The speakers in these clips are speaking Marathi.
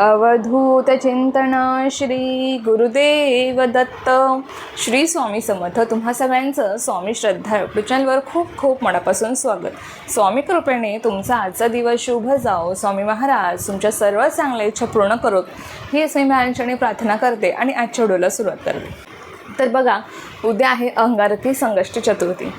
अवधूत चिंतन श्री गुरुदेव दत्त. श्री स्वामी समर्थ. तुम्हा सगळ्यांचं स्वामी श्रद्धा यूट्यूब चॅनलवर खूप खूप मनापासून स्वागत. स्वामी कृपेने तुमचा आजचा दिवस शुभ जाओ. स्वामी महाराज तुमच्या सर्व चांगल्या इच्छा पूर्ण करोत. ही असे महाराजांनी प्रार्थना करते आणि आजच्या व्हिडिओला सुरुवात करते. तर बघा उद्या आहे अंगारकी संकष्टी चतुर्थी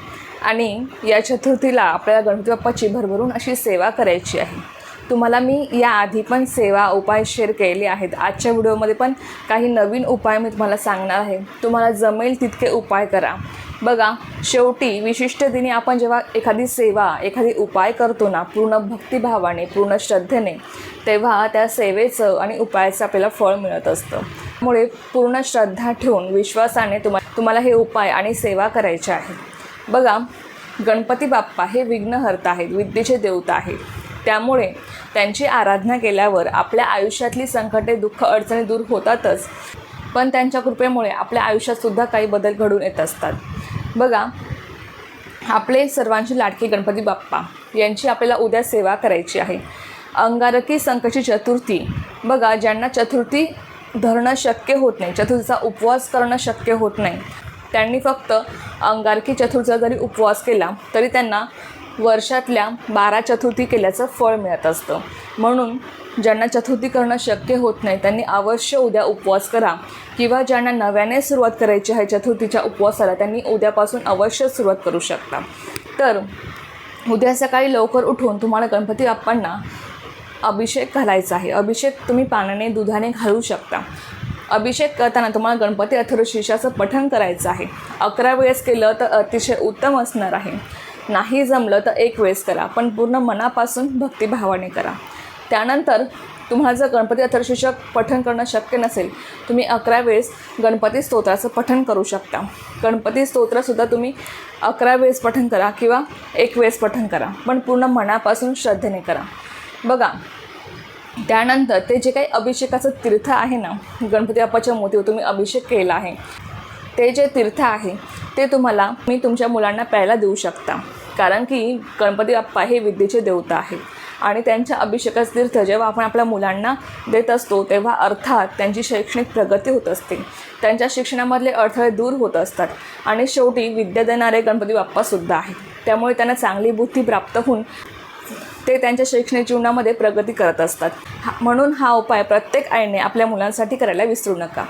आणि या चतुर्थीला आपल्याला गणपती बाप्पाची भरभरून अशी सेवा करायची आहे. तुम्हाला मी याआधी पण सेवा उपाय शेअर केले आहेत. आजच्या व्हिडिओमध्ये पण काही नवीन उपाय मी तुम्हाला सांगणार आहे. तुम्हाला जमेल तितके उपाय करा. बघा शेवटी विशिष्ट दिनी आपण जेव्हा एखादी सेवा एखादी उपाय करतो ना पूर्ण भक्तिभावाने पूर्ण श्रद्धेने तेव्हा त्या सेवेचं आणि उपायाचं आपल्याला फळ मिळत असतं. त्यामुळे पूर्ण श्रद्धा ठेवून विश्वासाने तुम्हा तुम्हाला हे उपाय आणि सेवा करायचे आहेत बघा गणपती बाप्पा हे विघ्नहर्ता आहेत विद्येचे देवता आहेत. त्यामुळे त्यांची आराधना केल्यावर आपल्या आयुष्यातली संकटे दुःख अडचणी दूर होतातच. पण त्यांच्या कृपेमुळे आपल्या आयुष्यातसुद्धा काही बदल घडून येत असतात. बघा आपले सर्वांची लाडकी गणपती बाप्पा यांची आपल्याला उद्या सेवा करायची आहे. अंगारकी संकटची चतुर्थी. बघा ज्यांना चतुर्थी धरणं शक्य होत नाही चतुर्थीचा उपवास करणं शक्य होत नाही त्यांनी फक्त अंगारकी चतुर्थीचा जरी उपवास केला तरी त्यांना वर्षातल्या बारा चतुर्थी केल्याचं फळ मिळत असतं. म्हणून ज्यांना चतुर्थी करणं शक्य होत नाही त्यांनी अवश्य उद्या उपवास करा. किंवा ज्यांना नव्याने सुरुवात करायची आहे चतुर्थीच्या उपवासाला त्यांनी उद्यापासून अवश्य सुरुवात करू शकता. तर उद्या सकाळी लवकर उठून तुम्हाला गणपती बाप्पांना अभिषेक घालायचा आहे. अभिषेक तुम्ही पाण्याने दुधाने घालू शकता. अभिषेक करताना तुम्हाला गणपती अथर्वशीर्षाचं पठण करायचं आहे. अकरा वेळेस केलं तर अतिशय उत्तम असणार आहे. नाही जमलं तर एक वेळेस करा पण पूर्ण मनापासून भक्तिभावाने करा. त्यानंतर तुम्हाला जर गणपती अथर्वशीर्षक पठण करणं शक्य नसेल तुम्ही अकरा वेळेस गणपती स्तोत्राचं पठण करू शकता. गणपती स्तोत्रसुद्धा तुम्ही अकरा वेळेस पठण करा किंवा एक वेळेस पठण करा पण पूर्ण मनापासून श्रद्धेने करा. बघा त्यानंतर ते जे काही अभिषेकाचं तीर्थ आहे ना गणपती बाप्पाच्या मूर्तीवर तुम्ही अभिषेक केला आहे ते जे तीर्थ आहे ते तुम्हाला मी तुमच्या मुलांना प्यायला देऊ शकता. कारण की गणपती बाप्पा हे विद्येचे देवता आहेत. आणि त्यांच्या अभिषेकाच तीर्थ जेव्हा आपण आपल्या मुलांना देत असतो तेव्हा अर्थात त्यांची शैक्षणिक प्रगती होत असते. त्यांच्या शिक्षणामधले अडथळे दूर होत असतात. आणि शेवटी विद्या देणारे गणपती बाप्पासुद्धा आहेत. त्यामुळे त्यांना चांगली बुद्धी प्राप्त होऊन ते त्यांच्या शैक्षणिक जीवनामध्ये प्रगती करत असतात. हा म्हणून हा उपाय प्रत्येक आईने आपल्या मुलांसाठी करायला विसरू नका.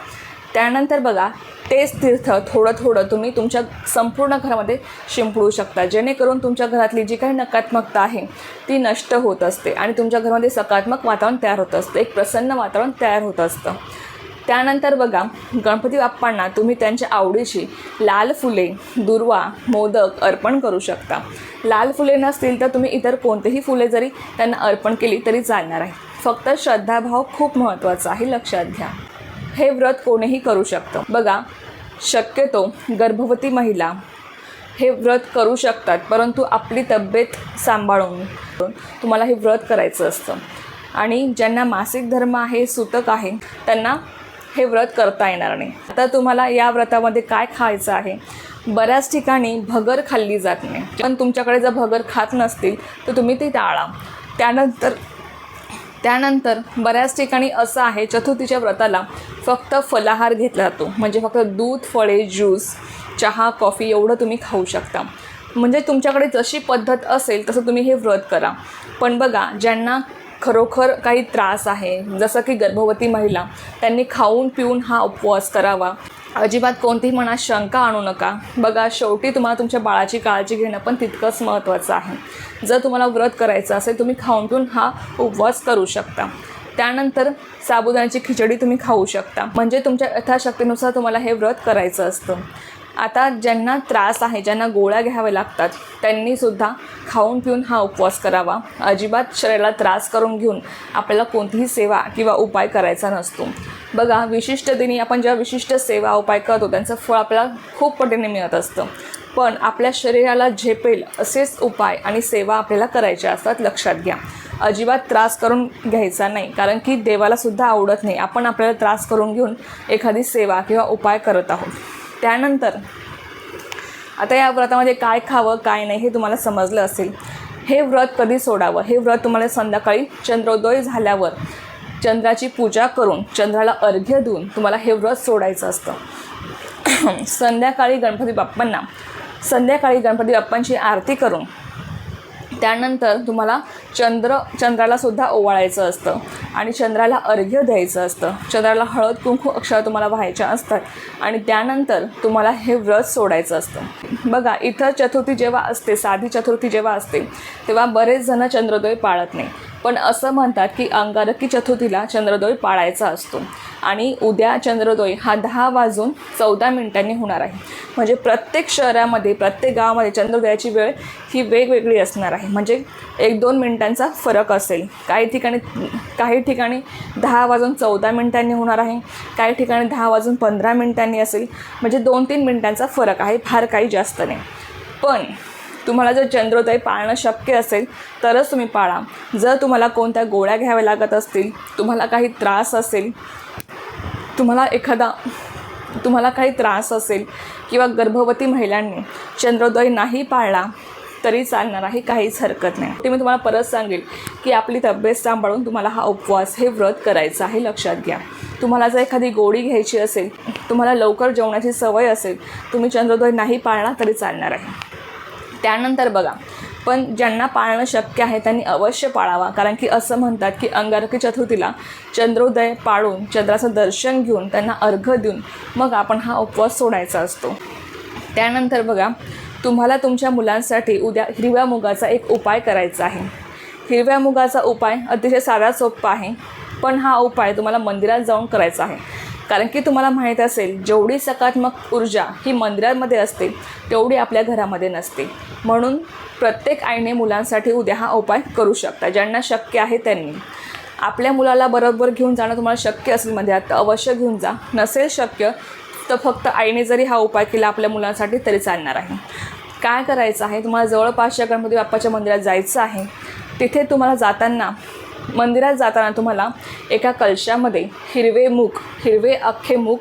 त्यानंतर बघा तेच तीर्थ थोडं थोडं तुम्ही तुमच्या संपूर्ण घरामध्ये शिंपडू शकता. जेणेकरून तुमच्या घरातली जी काही नकारात्मकता आहे ती नष्ट होत असते आणि तुमच्या घरामध्ये सकारात्मक वातावरण तयार होत असतं. एक प्रसन्न वातावरण तयार होत असतं. त्यानंतर बघा गणपती बाप्पांना तुम्ही त्यांच्या आवडीची लाल फुले दुर्वा मोदक अर्पण करू शकता. लाल फुले नसतील तर तुम्ही इतर कोणतेही फुले जरी त्यांना अर्पण केली तरी चालणार आहे. फक्त श्रद्धाभाव खूप महत्त्वाचा आहे लक्षात घ्या. हे व्रत कोणीही करू शकतं. बघा शक्यतो गर्भवती महिला हे व्रत करू शकतात परंतु आपली तब्येत सांभाळून तुम्हाला हे व्रत करायचं असतं. आणि ज्यांना मासिक धर्म आहे सुतक आहे त्यांना हे व्रत करता येणार नाही. आता तुम्हाला या व्रतामध्ये काय खायचं आहे? बऱ्याच ठिकाणी भगर खाल्ली जात नाही. पण तुमच्याकडे जर भगर खात नसतील तर तुम्ही ती टाळा. त्यानंतर त्यानंतर बऱ्याच ठिकाणी असं आहे चतुर्थीच्या व्रताला फक्त फलाहार घेतला जातो. म्हणजे फक्त दूध फळे ज्यूस चहा कॉफी एवढं तुम्ही खाऊ शकता. म्हणजे तुमच्याकडे जशी पद्धत असेल तसं तुम्ही हे व्रत करा. पण बघा ज्यांना खरोखर काही त्रास आहे जसं की गर्भवती महिला त्यांनी खाऊन पिऊन हा उपवास करावा. अजिबात कोणतीही मनात शंका आणू नका. बघा शेवटी तुम्हाला तुमच्या बाळाची काळजी घेणं पण तितकंच महत्त्वाचं आहे. जर तुम्हाला व्रत करायचं असेल तुम्ही खाऊन पिऊन हा उपवास करू शकता. त्यानंतर साबुदाण्याची खिचडी तुम्ही खाऊ शकता. म्हणजे तुमच्या यथाशक्तीनुसार तुम्हाला हे व्रत करायचं असतं. आता ज्यांना त्रास आहे ज्यांना गोळ्या घ्याव्या लागतात त्यांनीसुद्धा खाऊन पिऊन हा उपवास करावा. अजिबात शरीराला त्रास करून घेऊन आपल्याला कोणतीही सेवा किंवा उपाय करायचा नसतो. बघा विशिष्ट दिनी आपण जेव्हा विशिष्ट सेवा उपाय करतो त्यांचं फळ आपल्याला खूप पटीने मिळत असतं. पण आपल्या शरीराला झेपेल असेच उपाय आणि सेवा आपल्याला करायच्या असतात लक्षात घ्या. अजिबात त्रास करून घ्यायचा नाही कारण की देवालासुद्धा आवडत नाही. आपण आपल्याला त्रास करून घेऊन एखादी सेवा किंवा उपाय करत आहोत. त्यानंतर आता या व्रतामध्ये काय खावं काय नाही हे तुम्हाला समजलं असेल. हे व्रत कधी सोडावं? हे व्रत तुम्हाला संध्याकाळी चंद्रोदय झाल्यावर चंद्राची पूजा करून चंद्राला अर्घ्य देऊन तुम्हाला हे व्रत सोडायचं असतं. संध्याकाळी गणपती बाप्पांना संध्याकाळी गणपती बाप्पांची आरती करून त्यानंतर तुम्हाला चंद्र चंद्राला सुद्धा ओवाळायचं असतं. आणि चंद्राला अर्घ्य द्यायचं असतं. चंद्राला हळद कुंकू अक्षर तुम्हाला व्हायच्या असतात. आणि त्यानंतर तुम्हाला हे व्रत सोडायचं असतं. बघा इथं चतुर्थी जेव्हा असते साधी चतुर्थी जेव्हा असते तेव्हा बरेच जण चंद्रोदय पाळत नाही. पण असं म्हणतात की अंगारकी चतुर्थीला चंद्रोदय पाळायचा असतो. आणि उद्या चंद्रोदय हा दहा वाजून चौदा मिनिटांनी होणार आहे. म्हणजे प्रत्येक शहरामध्ये प्रत्येक गावामध्ये चंद्रोदयाची वेळ ही वेगवेगळी असणार आहे. म्हणजे एक दोन मिनिटांचा फरक असेल. काही ठिकाणी काही ठिकाणी दहा वाजून चौदा मिनिटांनी होणार आहे. काही ठिकाणी दहा वाजून पंधरा मिनिटांनी असेल. म्हणजे दोन तीन मिनिटांचा फरक आहे. फार काही जास्त नाही. पण तुम्हाला जर चंद्रोदय पाळणं शक्य असेल तरच तुम्ही पाळा. जर तुम्हाला कोणत्या गोळ्या घ्याव्या लागत असतील तुम्हाला काही त्रास असेल तुम्हाला एखादा तुम्हाला काही त्रास असेल किंवा गर्भवती महिलांनी चंद्रोदय नाही पाळला तरी चालणार आहे काहीच हरकत नाही. ते मी तुम्हाला परत सांगेल की आपली तब्येत सांभाळून तुम्हाला हा उपवास हे व्रत करायचं आहे लक्षात घ्या. तुम्हाला जर एखादी गोळी घ्यायची असेल तुम्हाला लवकर जेवणाची सवय असेल तुम्ही चंद्रोदय नाही पाळला तरी चालणार आहे. त्यानंतर बघा पण ज्यांना पाळणं शक्य आहे त्यांनी अवश्य पाळावा. कारण की असं म्हणतात की अंगारकी चतुर्थीला चंद्रोदय पाळून चंद्राचं दर्शन घेऊन त्यांना अर्घ देऊन मग आपण हा उपवास सोडायचा असतो. त्यानंतर बघा तुम्हाला तुमच्या मुलांसाठी उद्या हिरव्या मुगाचा एक उपाय करायचा आहे. हिरव्या मुगाचा उपाय अतिशय साधा सोपा आहे. पण हा उपाय तुम्हाला मंदिरात जाऊन करायचा आहे. कारण की तुम्हाला माहीत असेल जेवढी सकारात्मक ऊर्जा ही मंदिरांमध्ये असते तेवढी आपल्या घरामध्ये नसते. म्हणून प्रत्येक आईने मुलांसाठी उद्या हा उपाय करू शकता ज्यांना शक्य आहे त्यांनी. आपल्या मुलाला बरोबर घेऊन जाणं तुम्हाला शक्य असेल मंदिरात तर अवश्य घेऊन जा. नसेल शक्य तर फक्त आईने जरी हा उपाय केला आपल्या मुलांसाठी तरी चालणार आहे. काय करायचं आहे? तुम्हाला जवळपासच्या गणपती बाप्पाच्या मंदिरात जायचं आहे. तिथे तुम्हाला जाताना मंदिरात जाताना तुम्हाला एका कलशामध्ये हिरवे मूग हिरवे अख्खे मूग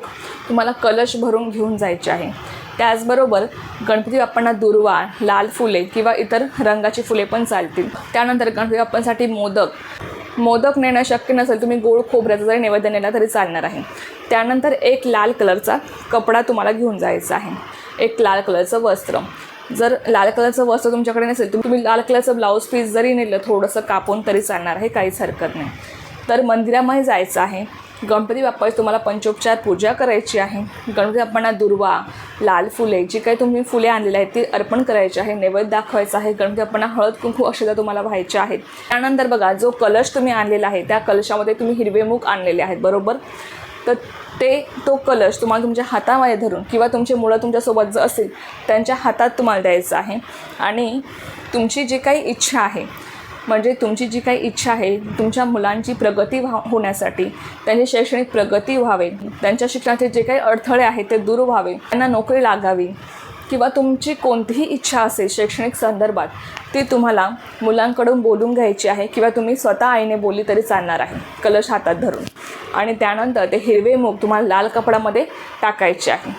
तुम्हाला कलश भरून घेऊन जायचे आहे. त्याचबरोबर गणपती बाप्पांना दुर्वा लाल फुले किंवा इतर रंगाची फुले पण चालतील. त्यानंतर गणपती बाप्पांसाठी मोदक. मोदक नेणं शक्य नसेल तुम्ही गोड खोबऱ्याचा जरी नैवेद्य नेला तरी चालणार आहे. त्यानंतर एक लाल कलरचा कपडा तुम्हाला घेऊन जायचा आहे. एक लाल कलरचं वस्त्र. जर लाल कलरचं वस्त्र तुमच्याकडे नसेल तुम्ही तुम्ही लाल कलरचं ब्लाऊज पीस जरी नेलं थोडंसं कापून तरी चालणार आहे काहीच हरकत नाही. तर मंदिरामध्ये जायचं आहे. गणपती बाप्पाची तुम्हाला पंचोपचार पूजा करायची आहे. गणपती बाप्पांना दुर्वा लाल फुले जी काही तुम्ही फुले आणलेली आहेत ती अर्पण करायची आहे नैवेद्य दाखवायचं आहे. गणपती बाप्पांना हळद कुंकू अक्षता तुम्हाला व्हायचे आहेत. त्यानंतर बघा जो कलश तुम्ही आणलेला आहे त्या कलशामध्ये तुम्ही हिरवे मूग आणलेले आहेत बरोबर? तर ते तो कलश तुम्हाला तुमच्या हातामध्ये धरून किंवा तुमचे मुलं तुमच्यासोबत जर असेल त्यांच्या हातात तुम्हाला द्यायचं आहे. आणि तुमची जी काही इच्छा आहे म्हणजे तुमची जी काही इच्छा आहे तुमच्या मुलांची प्रगती व्हा होण्यासाठी त्यांची शैक्षणिक प्रगती व्हावे त्यांच्या शिक्षणाचे जे काही अडथळे आहेत ते दूर व्हावे त्यांना नोकरी लागावी किंवा तुमची कोणतीही इच्छा असेल शैक्षणिक संदर्भात ती तुम्हाला मुलांकडून बोलून घ्यायची आहे किंवा तुम्ही स्वतः आईने बोलली तरी चालणार आहे कलश हातात धरून. आणि त्यानंतर ते हिरवे मूग तुम्हाला लाल कपड्यामध्ये टाकायचे आहे.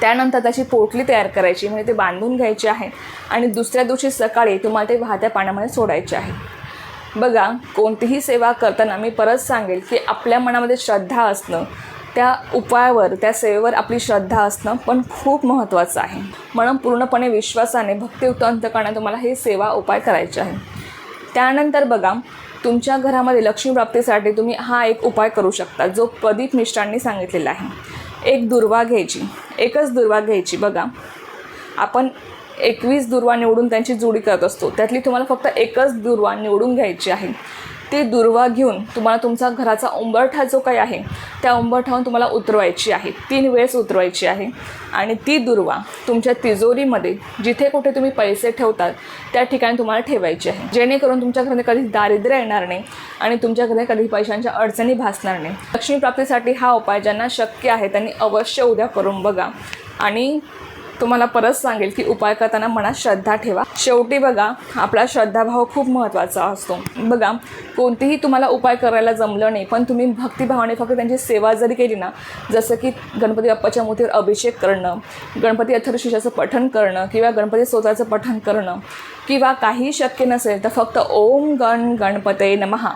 त्यानंतर त्याची पोटली तयार करायची म्हणजे ते बांधून घ्यायची आहे आणि दुसऱ्या दिवशी सकाळी तुम्हाला ते वाहत्या पाण्यामध्ये सोडायचे आहे. बघा कोणतीही सेवा करताना मी परत सांगेल की आपल्या मनामध्ये श्रद्धा असणं त्या उपायावर त्या सेवेवर आपली श्रद्धा असणं पण खूप महत्त्वाचं आहे. म्हणून पूर्णपणे विश्वासाने भक्तियुक्त अंतकरणाने तुम्हाला हे सेवा उपाय करायचे आहे त्यानंतर बघा तुमच्या घरामध्ये लक्ष्मी प्राप्तीसाठी तुम्ही हा एक उपाय करू शकता जो प्रदीप मिश्रांनी सांगितलेला आहे. एक दुर्वा घ्यायची एकच दुर्वा घ्यायची. बघा आपण एकवीस दुर्वा निवडून त्यांची जोडी करत असतो. त्यातली तुम्हाला फक्त एकच दुर्वा निवडून घ्यायची आहे. ती दुर्वा घेऊन तुम्हाला तुमचा घराचा उंबरठा जो काही आहे त्या उंबरठ्यावरून तुम्हाला उतरवायची आहे. तीन वेळेस उतरवायची आहे. आणि ती दुर्वा तुमच्या तिजोरीमध्ये जिथे कुठे तुम्ही पैसे ठेवतात त्या ठिकाणी तुम्हाला ठेवायची आहे. जेणेकरून तुमच्या घरामध्ये कधी दारिद्र्य येणार नाही आणि तुमच्या घरी कधी पैशांच्या अडचणी भासणार नाही. लक्ष्मीप्राप्तीसाठी हा उपाय ज्यांना शक्य आहे त्यांनी अवश्य उद्या करून बघा. आणि तुम्हाला परत सांगेल की उपाय करताना मनात श्रद्धा ठेवा. शेवटी बघा आपला श्रद्धाभाव खूप महत्त्वाचा असतो. बघा कोणतीही तुम्हाला उपाय करायला जमलं नाही पण तुम्ही भक्तिभावाने फक्त त्यांची सेवा जरी केली ना जसं की गणपती बाप्पाच्या मूर्तीवर अभिषेक करणं गणपती अथर्वशीषाचं पठण करणं किंवा गणपती स्तोत्राचं पठण करणं किंवा काही शक्य नसेल तर फक्त ओम गण गणपते नमहा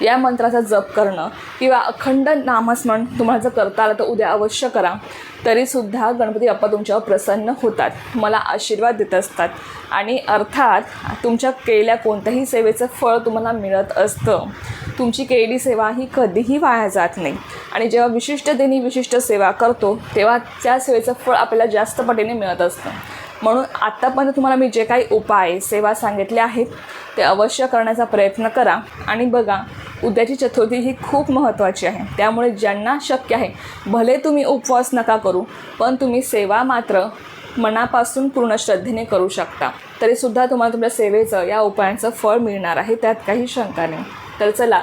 या मंत्राचा जप करणं किंवा अखंड नामस्मरण तुम्हाला जर करता आलं तर उद्या अवश्य करा. तरीसुद्धा गणपती बाप्पा तुमच्यावर प्रसन्न होतात. मला आशीर्वाद देत असतात. आणि अर्थात तुमच्या केलेल्या कोणत्याही सेवेचं फळ तुम्हाला मिळत असतं. तुमची केलेली सेवा ही कधीही वाया जात नाही. आणि जेव्हा विशिष्ट दिनी विशिष्ट सेवा करतो तेव्हा त्या सेवेचं फळ आपल्याला जास्त पटीने मिळत असतं. म्हणून आत्तापर्यंत तुम्हाला मी जे काही उपाय सेवा सांगितले आहेत ते अवश्य करण्याचा प्रयत्न करा. आणि बघा उद्याची चतुर्थी ही खूप महत्त्वाची आहे. त्यामुळे ज्यांना शक्य आहे भले तुम्ही उपवास नका करू पण तुम्ही सेवा मात्र मनापासून पूर्ण श्रद्धेने करू शकता. तरीसुद्धा तुम्हाला तुमच्या सेवेचं या उपायांचं फळ मिळणार आहे त्यात काही शंका नाही. तर चला